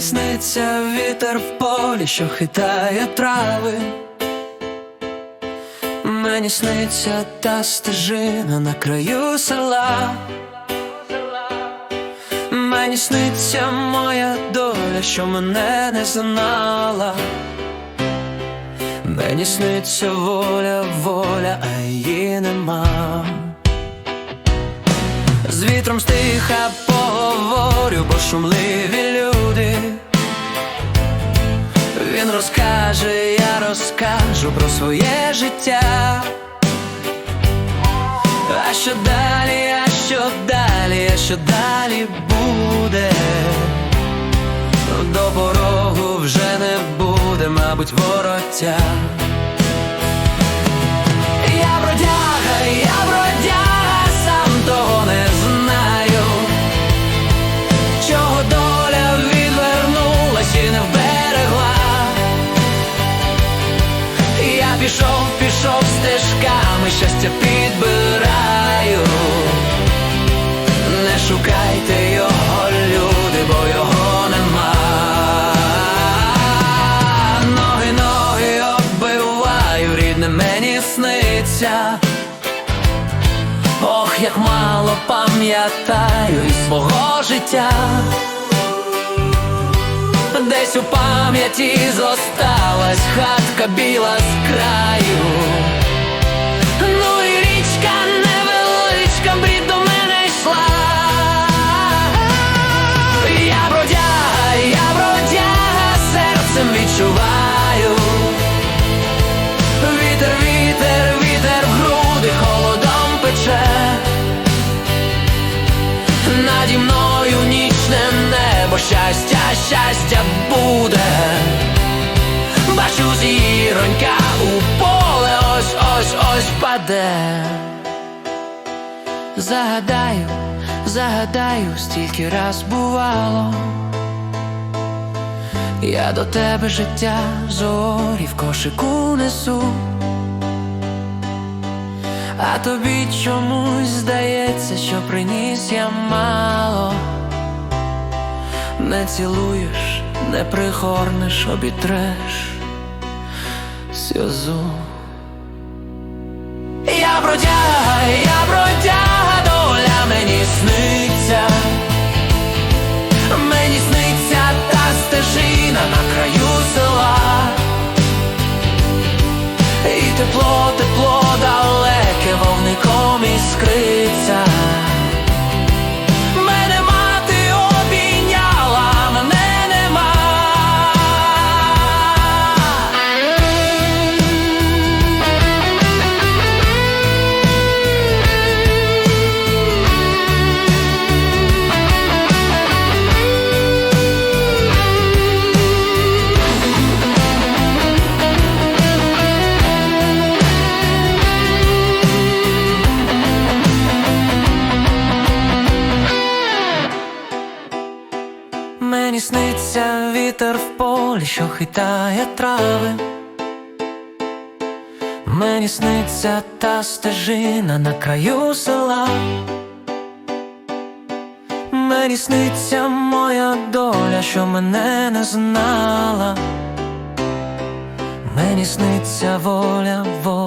Мені сниться вітер в полі, що хитає трави. Мені сниться та стежина на краю села. Мені сниться моя доля, що мене не знала. Мені сниться воля, воля, а її нема. З вітром стиха поговорю, бо шумливі розкаже, я розкажу про своє життя. А що далі, а що далі, а що далі буде? До порогу вже не буде, мабуть, вороття. Пам'ятаю свого життя. Десь у пам'яті зосталась хатка біла з краю. Щастя буде. Бачу зіронька у поле, ось, ось, ось паде. Загадаю, загадаю, стільки раз бувало. Я до тебе життя зорі в кошику несу. А тобі чомусь здається, що приніс я мало. Не цілуєш, не пригорнеш, обітреш сльозу. Я бродяга, Мені сниться вітер в полі, що хитає трави. Мені сниться та стежина на краю села. Мені сниться моя доля, що мене не знала. Мені сниться воля, воля,